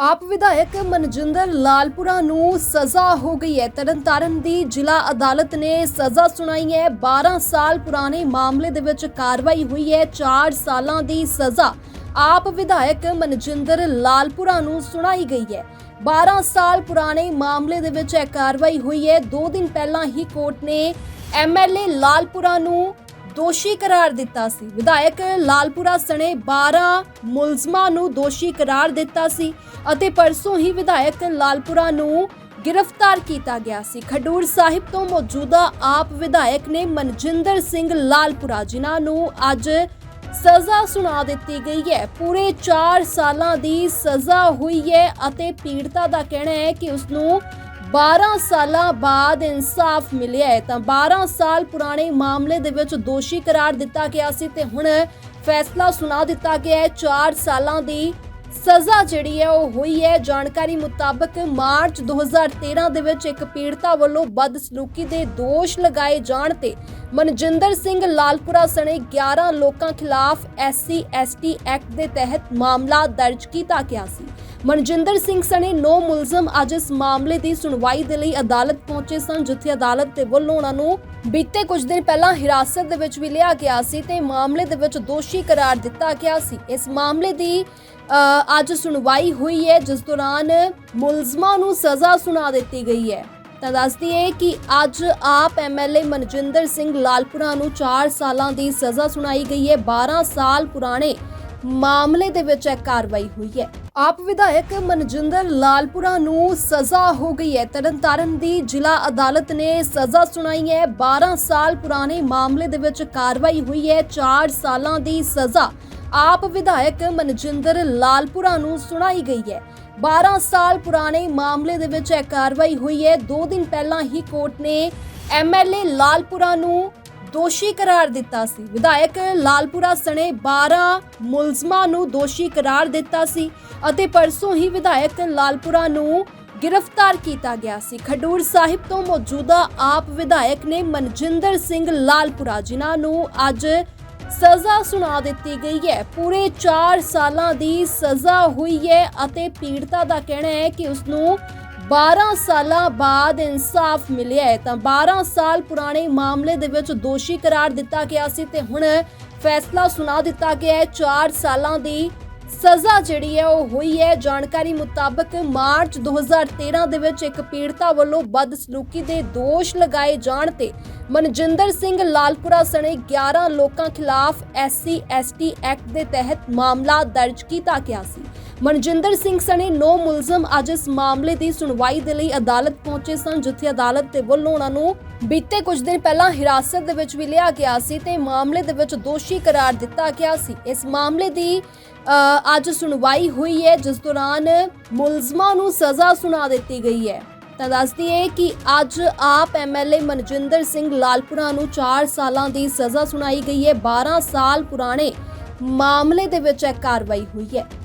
ਆਪ ਵਿਧਾਇਕ ਮਨਜਿੰਦਰ ਲਾਲਪੁਰਾ ਨੂੰ ਸਜ਼ਾ ਹੋ ਗਈ ਹੈ। ਤਰਨਤਾਰਨ ਦੀ ਜ਼ਿਲ੍ਹਾ ਅਦਾਲਤ ਨੇ ਸਜ਼ਾ ਸੁਣਾਈ ਹੈ। 12 ਸਾਲ ਪੁਰਾਣੇ ਮਾਮਲੇ ਦੇ ਵਿੱਚ ਕਾਰਵਾਈ ਹੋਈ ਹੈ। 4 ਸਾਲਾਂ ਦੀ ਸਜ਼ਾ ਆਪ ਵਿਧਾਇਕ ਮਨਜਿੰਦਰ ਲਾਲਪੁਰਾ ਨੂੰ ਸੁਣਾਈ ਗਈ ਹੈ। 12 ਸਾਲ ਪੁਰਾਣੇ ਮਾਮਲੇ ਦੇ ਵਿੱਚ ਇਹ ਕਾਰਵਾਈ ਹੋਈ ਹੈ। 2 ਦਿਨ ਪਹਿਲਾਂ ਹੀ ਕੋਰਟ ਨੇ ਐਮਐਲਏ ਲਾਲਪੁਰਾ ਨੂੰ ਦੋਸ਼ੀ ਕਰਾਰ ਦਿੱਤਾ ਸੀ। ਵਿਧਾਇਕ ਲਾਲਪੁਰਾ ਸਣੇ 12 ਮੁਲਜ਼ਮਾਂ ਨੂੰ ਦੋਸ਼ੀ ਕਰਾਰ ਦਿੱਤਾ ਸੀ ਅਤੇ ਪਰਸੋਂ ਹੀ ਵਿਧਾਇਕ ਲਾਲਪੁਰਾ ਨੂੰ ਗ੍ਰਿਫਤਾਰ ਕੀਤਾ ਗਿਆ ਸੀ। ਖਡੂਰ ਸਾਹਿਬ ਤੋਂ ਮੌਜੂਦਾ ਆਪ ਵਿਧਾਇਕ ਨੇ ਮਨਜਿੰਦਰ ਸਿੰਘ ਲਾਲਪੁਰਾ, ਜਿਨ੍ਹਾਂ ਨੂੰ ਅੱਜ ਸਜ਼ਾ ਸੁਣਾ ਦਿੱਤੀ ਗਈ ਹੈ। ਪੂਰੇ 4 ਸਾਲਾਂ ਦੀ ਸਜ਼ਾ ਹੋਈ ਹੈ ਅਤੇ ਪੀੜਤਾ ਦਾ ਕਹਿਣਾ ਹੈ ਕਿ ਉਸ ਨੂੰ 12 ਸਾਲਾਂ ਬਾਅਦ ਇਨਸਾਫ ਮਿਲਿਆ ਹੈ। ਤਾਂ 12 ਸਾਲ ਪੁਰਾਣੇ ਮਾਮਲੇ ਦੇ ਵਿੱਚ ਦੋਸ਼ੀ ਕਰਾਰ ਦਿੱਤਾ ਗਿਆ ਸੀ ਤੇ ਹੁਣ ਫੈਸਲਾ ਸੁਣਾ ਦਿੱਤਾ ਗਿਆ ਹੈ। 4 ਸਾਲਾਂ ਦੀ ਸਜ਼ਾ ਜਿਹੜੀ ਹੈ ਉਹ ਹੋਈ ਹੈ। ਜਾਣਕਾਰੀ ਮੁਤਾਬਕ ਮਾਰਚ 2013 ਦੇ ਵਿੱਚ ਇੱਕ ਪੀੜਤਾ ਵੱਲੋਂ ਬਦਸਲੂਕੀ ਦੇ ਦੋਸ਼ ਲਗਾਏ ਜਾਣ ਤੇ ਮਨਜਿੰਦਰ ਸਿੰਘ ਲਾਲਪੁਰਾ ਸਣੇ 11 ਲੋਕਾਂ ਖਿਲਾਫ ਐਸਸੀ, ਐਸਟੀ ਐਕਟ ਦੇ ਤਹਿਤ ਮਾਮਲਾ ਦਰਜ ਕੀਤਾ ਗਿਆ ਸੀ। ਮਨਜਿੰਦਰ ਸਿੰਘ ਸਣੇ 9 ਮੁਲਜ਼ਮ ਅੱਜ ਇਸ ਮਾਮਲੇ ਦੀ ਸੁਣਵਾਈ ਦੇ ਲਈ ਅਦਾਲਤ ਪਹੁੰਚੇ ਸਨ, ਜਿੱਥੇ ਅਦਾਲਤ ਦੇ ਵੱਲੋਂ ਉਹਨਾਂ ਨੂੰ ਬੀਤੇ ਕੁਝ ਦਿਨ ਪਹਿਲਾਂ ਹਿਰਾਸਤ ਦੇ ਵਿੱਚ ਵੀ ਲਿਆ ਗਿਆ ਸੀ ਤੇ ਮਾਮਲੇ ਦੇ ਵਿੱਚ ਦੋਸ਼ੀ ਕਰਾਰ ਦਿੱਤਾ ਗਿਆ ਸੀ। ਇਸ ਮਾਮਲੇ ਦੀ ਅੱਜ ਸੁਣਵਾਈ ਹੋਈ ਹੈ, ਜਿਸ ਦੌਰਾਨ ਮੁਲਜ਼ਮਾਂ ਨੂੰ ਸਜ਼ਾ ਸੁਣਾ ਦਿੱਤੀ ਗਈ ਹੈ। ਤਾਂ ਦੱਸਦੀ ਹੈ ਕਿ ਅੱਜ ਆਪ ਐਮਐਲਏ ਮਨਜਿੰਦਰ ਸਿੰਘ ਲਾਲਪੁਰਾ ਨੂੰ 4 ਸਾਲਾਂ ਦੀ ਸਜ਼ਾ ਸੁਣਾਈ ਗਈ ਹੈ। 12 ਸਾਲ ਪੁਰਾਣੇ ਮਾਮਲੇ ਦੇ ਵਿੱਚ ਇਹ ਕਾਰਵਾਈ ਹੋਈ ਹੈ। ਆਪ ਵਿਧਾਇਕ ਮਨਜਿੰਦਰ ਲਾਲਪੁਰਾ ਨੂੰ ਸਜ਼ਾ ਹੋ ਗਈ ਹੈ। ਤਰਨਤਾਰਨ ਦੀ ਜ਼ਿਲ੍ਹਾ ਅਦਾਲਤ ਨੇ ਸਜ਼ਾ ਸੁਣਾਈ ਹੈ। 12 ਸਾਲ ਪੁਰਾਣੇ ਮਾਮਲੇ ਦੇ ਵਿੱਚ ਕਾਰਵਾਈ ਹੋਈ ਹੈ। 4 ਸਾਲਾਂ ਦੀ ਸਜ਼ਾ ਆਪ ਵਿਧਾਇਕ ਮਨਜਿੰਦਰ ਲਾਲਪੁਰਾ ਨੂੰ ਸੁਣਾਈ ਗਈ ਹੈ। 12 ਸਾਲ ਪੁਰਾਣੇ ਮਾਮਲੇ ਦੇ ਵਿੱਚ ਇਹ ਕਾਰਵਾਈ ਹੋਈ ਹੈ। 2 ਦਿਨ ਪਹਿਲਾਂ ਹੀ ਕੋਰਟ ਨੇ ਐਮਐਲਏ ਲਾਲਪੁਰਾ ਨੂੰ ਦੋਸ਼ੀ ਕਰਾਰ ਦਿੱਤਾ ਸੀ। ਵਿਧਾਇਕ ਲਾਲਪੁਰਾ ਸਣੇ 12 ਮੁਲਜ਼ਮਾਂ ਨੂੰ ਦੋਸ਼ੀ ਕਰਾਰ ਦਿੱਤਾ ਸੀ ਅਤੇ ਪਰਸੋਂ ਹੀ ਵਿਧਾਇਕ ਲਾਲਪੁਰਾ ਨੂੰ ਗ੍ਰਿਫਤਾਰ ਕੀਤਾ ਗਿਆ ਸੀ। ਖਡੂਰ ਸਾਹਿਬ ਤੋਂ ਮੌਜੂਦਾ ਆਪ ਵਿਧਾਇਕ ਨੇ ਮਨਜਿੰਦਰ ਸਿੰਘ ਲਾਲਪੁਰਾ, ਜਿਨ੍ਹਾਂ ਨੂੰ ਅੱਜ ਸਜ਼ਾ ਸੁਣਾ ਦਿੱਤੀ ਗਈ ਹੈ। ਪੂਰੇ 4 ਸਾਲਾਂ ਦੀ ਸਜ਼ਾ ਹੋਈ ਹੈ ਅਤੇ ਪੀੜਤਾ ਦਾ ਕਹਿਣਾ ਹੈ ਕਿ ਉਸ ਨੂੰ 12 ਸਾਲਾਂ ਬਾਅਦ ਇਨਸਾਫ ਮਿਲਿਆ ਹੈ। ਤਾਂ 12 ਸਾਲ ਪੁਰਾਣੇ ਮਾਮਲੇ ਦੇ ਵਿੱਚ ਦੋਸ਼ੀ ਕਰਾਰ ਦਿੱਤਾ ਗਿਆ ਸੀ ਤੇ ਹੁਣ ਫੈਸਲਾ ਸੁਣਾ ਦਿੱਤਾ ਗਿਆ ਹੈ। 4 ਸਾਲਾਂ ਦੀ ਸਜ਼ਾ ਜਿਹੜੀ ਹੈ ਉਹ ਹੋਈ ਹੈ। ਜਾਣਕਾਰੀ ਮੁਤਾਬਕ ਮਾਰਚ 2013 ਦੇ ਵਿੱਚ ਇੱਕ ਪੀੜਤਾ ਵੱਲੋਂ ਬਦਸਲੂਕੀ ਦੇ ਦੋਸ਼ ਲਗਾਏ ਜਾਣ ਤੇ ਮਨਜਿੰਦਰ ਸਿੰਘ ਲਾਲਪੁਰਾ ਸਣੇ 11 ਲੋਕਾਂ ਖਿਲਾਫ ਐਸਸੀ ਐਸਟੀ ਐਕਟ ਦੇ ਤਹਿਤ ਮਾਮਲਾ ਦਰਜ ਕੀਤਾ ਗਿਆ ਸੀ। ਮਨਜਿੰਦਰ ਸਿੰਘ ਸਣੇ 9 ਮੁਲਜ਼ਮ ਅੱਜ ਇਸ ਮਾਮਲੇ ਦੀ ਸੁਣਵਾਈ ਦੇ ਲਈ ਅਦਾਲਤ ਪਹੁੰਚੇ ਸਨ ਜਿੱਥੇ ਅਦਾਲਤ ਦੇ ਵੱਲੋਂ ਉਹਨਾਂ ਨੂੰ ਬੀਤੇ ਕੁਝ ਦਿਨ ਪਹਿਲਾਂ ਹਿਰਾਸਤ ਦੇ ਵਿੱਚ ਵੀ ਲਿਆ ਗਿਆ ਸੀ ਤੇ ਮਾਮਲੇ ਦੇ ਵਿੱਚ ਦੋਸ਼ੀ ਕਰਾਰ ਦਿੱਤਾ ਗਿਆ ਸੀ। ਇਸ ਮਾਮਲੇ ਦੀ ਅ, ਅੱਜ ਸੁਣਵਾਈ ਹੋਈ ਹੈ ਜਿਸ ਦੌਰਾਨ ਮੁਲਜ਼ਮਾਂ ਨੂੰ ਸਜ਼ਾ ਸੁਣਾ ਦਿੱਤੀ ਗਈ ਹੈ। ਤਾਂ ਦੱਸਦੀ ਹੈ ਕਿ ਅੱਜ ਆਪ ਐਮਐਲਏ ਮਨਜਿੰਦਰ ਸਿੰਘ ਲਾਲਪੁਰਾ ਨੂੰ 4 ਸਾਲਾਂ ਦੀ ਸਜ਼ਾ ਸੁਣਾਈ ਗਈ ਹੈ। 12 ਸਾਲ ਪੁਰਾਣੇ ਮਾਮਲੇ ਦੇ ਵਿੱਚ ਇਹ ਕਾਰਵਾਈ ਹੋਈ ਹੈ।